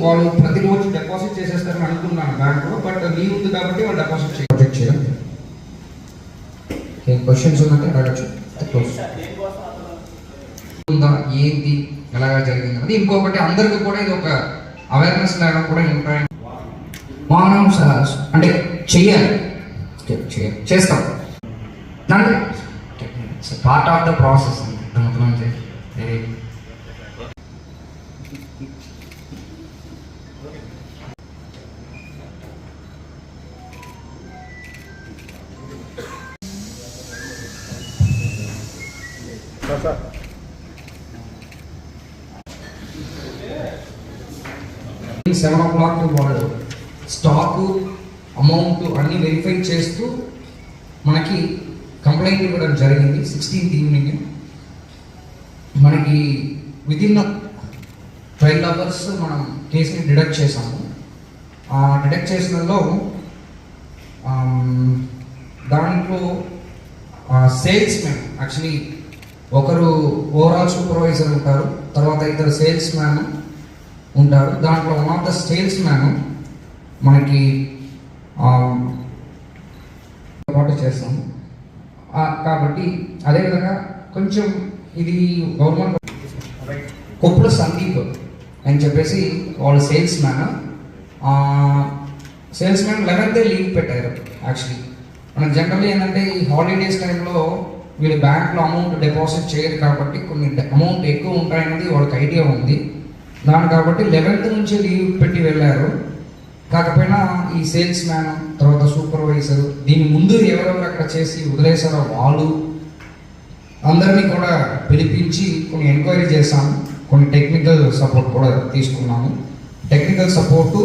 వాళ్ళు ప్రతిరోజు డిపాజిట్ చేసేస్తారని అనుకున్నాను బ్యాంక్లో బట్ లీవ్ ఉంది కాబట్టి వాళ్ళు డిపాజిట్ చేయ ప్రొజెక్ట్ చేయడం క్వశ్చన్స్ ఉన్నట్టే అడగచ్చు. ఉందా? ఏంటి ఎలాగా జరిగింది అది ఇంకొకటి అందరికీ కూడా ఇది ఒక అవేర్నెస్ లాగా కూడా ఉంటాయి మనం స- అంటే చెయ్యాలి. చేయాలి చేస్తాం. దాంట్లో part of the process seven o'clock వాళ్ళు స్టాకు అమౌంట్ అన్ని వెరిఫై చేస్తూ మనకి కంప్లైంట్ ఇవ్వడం జరిగింది. సిక్స్టీన్త్ ఈవినింగ్ మనకి విదిన్ ట్వెల్వ్ అవర్స్ మనం కేసుని డిడక్ట్ చేసాము ఆ డిడక్ట్ చేసినలో దాంట్లో సేల్స్ మ్యాన్ యాక్చువల్లీ ఒకరు ఓవరాల్ సూపర్వైజర్ ఉంటారు తర్వాత ఇద్దరు సేల్స్ మ్యాన్ ఉంటారు. దాంట్లో one of the sales man మనకి పాటు చేస్తాం. కాబట్టి అదేవిధంగా కొంచెం ఇది గవర్నమెంట్ కొప్పుల సందీప్ అని చెప్పేసి వాళ్ళు సేల్స్ మ్యాన్ సేల్స్ మ్యాన్ లెవెన్తే లీవ్ పెట్టారు యాక్చువల్లీ మనం జనరల్లీ ఏంటంటే ఈ హాలిడేస్ టైంలో వీళ్ళు బ్యాంక్లో అమౌంట్ డిపాజిట్ చేయరు కాబట్టి కొన్ని అమౌంట్ ఎక్కువ ఉంటాయన్నది వాళ్ళకి ఐడియా ఉంది. దాని కాబట్టి లెవెన్త్ నుంచి లీవ్ పెట్టి వెళ్ళారు. కాకపోయినా ఈ సేల్స్ మ్యాన్ తర్వాత సూపర్వైజర్ దీని ముందు ఎవరెవరు అక్కడ చేసి వదిలేసారో వాళ్ళు అందరినీ కూడా పిలిపించి కొన్ని ఎంక్వైరీ చేశాము కొన్ని టెక్నికల్ సపోర్ట్ కూడా తీసుకున్నాము. టెక్నికల్ సపోర్టు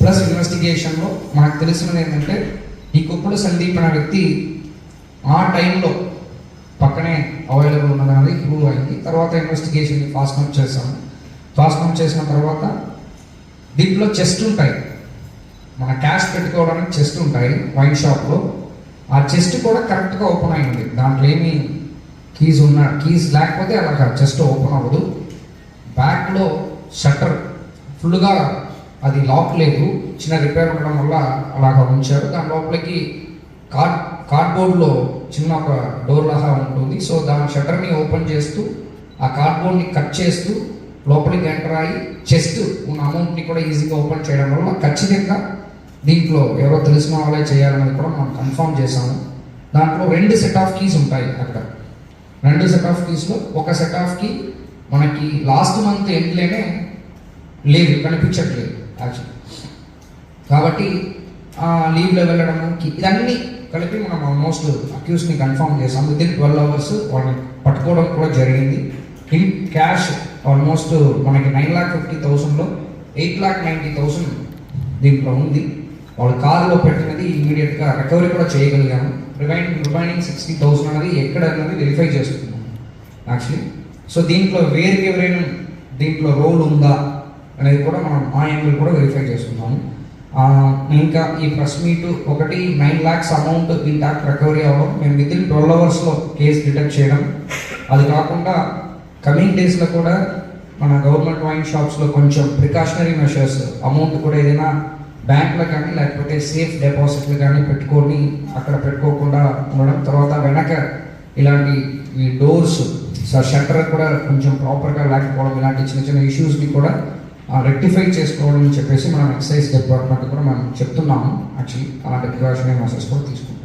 ప్లస్ ఇన్వెస్టిగేషన్లో మనకు తెలిసినది ఏంటంటే ఈ కుప్పుడు సందీప్ అనే వ్యక్తి ఆ టైంలో పక్కనే అవైలబుల్ ఉన్నది ప్రూవ్ అయింది. తర్వాత ఇన్వెస్టిగేషన్ ఫాస్ట్ నోట్ చేసాము ఫాస్ట్ నోట్ చేసిన తర్వాత దీంట్లో చెస్ట్ ఉంటాయి. మన క్యాష్ పెట్టుకోవడానికి చెస్ట్ ఉంటాయి వైన్ షాప్లో ఆ చెస్ట్ కూడా కరెక్ట్గా ఓపెన్ అయింది దాంట్లో ఏమి కీస్ ఉన్న కీస్ లేకపోతే అలా చెస్ట్ ఓపెన్ అవ్వదు. బ్యాక్లో షట్టర్ ఫుల్గా అది లాక్ లేదు. చిన్న రిపేర్ ఉండడం వల్ల అలాగ ఉంచారు. దాని లోపలికి కార్డ్ కార్డ్బోర్డ్లో చిన్న ఒక డోర్ లాగా ఉంటుంది. సో దాని షట్టర్ని ఓపెన్ చేస్తూ ఆ కార్డ్బోర్డ్ని కట్ చేస్తూ లోపలికి ఎంటర్ అయ్యి చెస్ట్ ఉన్న అమౌంట్ని కూడా ఈజీగా ఓపెన్ చేయడం వల్ల ఖచ్చితంగా దీంట్లో ఎవరో తెలిసిన వాళ్ళే చేయాలనేది కూడా మనం కన్ఫర్మ్ చేసాము దాంట్లో రెండు సెట్ ఆఫ్ కీస్ ఉంటాయి అక్కడ. రెండు సెట్ ఆఫ్ కీస్లో ఒక సెట్ ఆఫ్ కీ మనకి లాస్ట్ మంత్ ఎండ్లోనే లేదు కనిపించట్లేదు యాక్చువల్లీ. కాబట్టి లీవ్లో వెళ్ళడము కి- ఇదన్నీ కలిపి మనం ఆల్మోస్ట్ అక్యూస్ని కన్ఫర్మ్ చేసాం. విత్ ఇన్ ట్వెల్వ్ అవర్స్ వాళ్ళని పట్టుకోవడం కూడా జరిగింది. ఇన్ క్యాష్ ఆల్మోస్ట్ మనకి నైన్ ల్యాక్ ఫిఫ్టీ థౌసండ్లో ఎయిట్ లాక్ నైంటీ థౌసండ్ దీంట్లో ఉంది. వాళ్ళు కారులో పెట్టినది ఇమీడియట్గా రికవరీ కూడా చేయగలిగాము. రిమైన్ రిమైనింగ్ సిక్స్టీ థౌసండ్ అనేది ఎక్కడ అన్నది వెరిఫై చేస్తున్నాము యాక్చువల్లీ సో దీంట్లో వేరుకి ఎవరైనా దీంట్లో రోల్ ఉందా అనేది కూడా మనం ఆ యాంగిల్ కూడా వెరిఫై చేసుకున్నాము ఇంకా ఈ ప్రెస్ మీట్ ఒకటి nine lakhs amount intact recovery అవ్వడం. మేము విత్ ఇన్ ట్వెల్వ్ అవర్స్లో కేసు డిటెక్ట్ చేయడం. అది కాకుండా కమింగ్ డేస్లో కూడా మన గవర్నమెంట్ వైన్ షాప్స్లో కొంచెం ప్రికాషనరీ మెషర్స్ అమౌంట్ కూడా ఏదైనా బ్యాంక్లో కానీ లేకపోతే సేఫ్ డిపాజిట్లు కానీ పెట్టుకొని అక్కడ పెట్టుకోకుండా ఉండడం. తర్వాత వెనక ఇలాంటి ఈ డోర్స్ షట్టర్ కూడా కొంచెం ప్రాపర్గా లేకపోవడం ఇలాంటి చిన్న చిన్న ఇష్యూస్ని కూడా రెక్టిఫై చేసుకోవడం చెప్పేసి మనం ఎక్సైజ్ డిపార్ట్మెంట్ కూడా మనం చెప్తున్నాము. యాక్చువల్లీ అలాంటి ప్రికాషనరీ మెషర్స్ కూడా తీసుకుంటాం.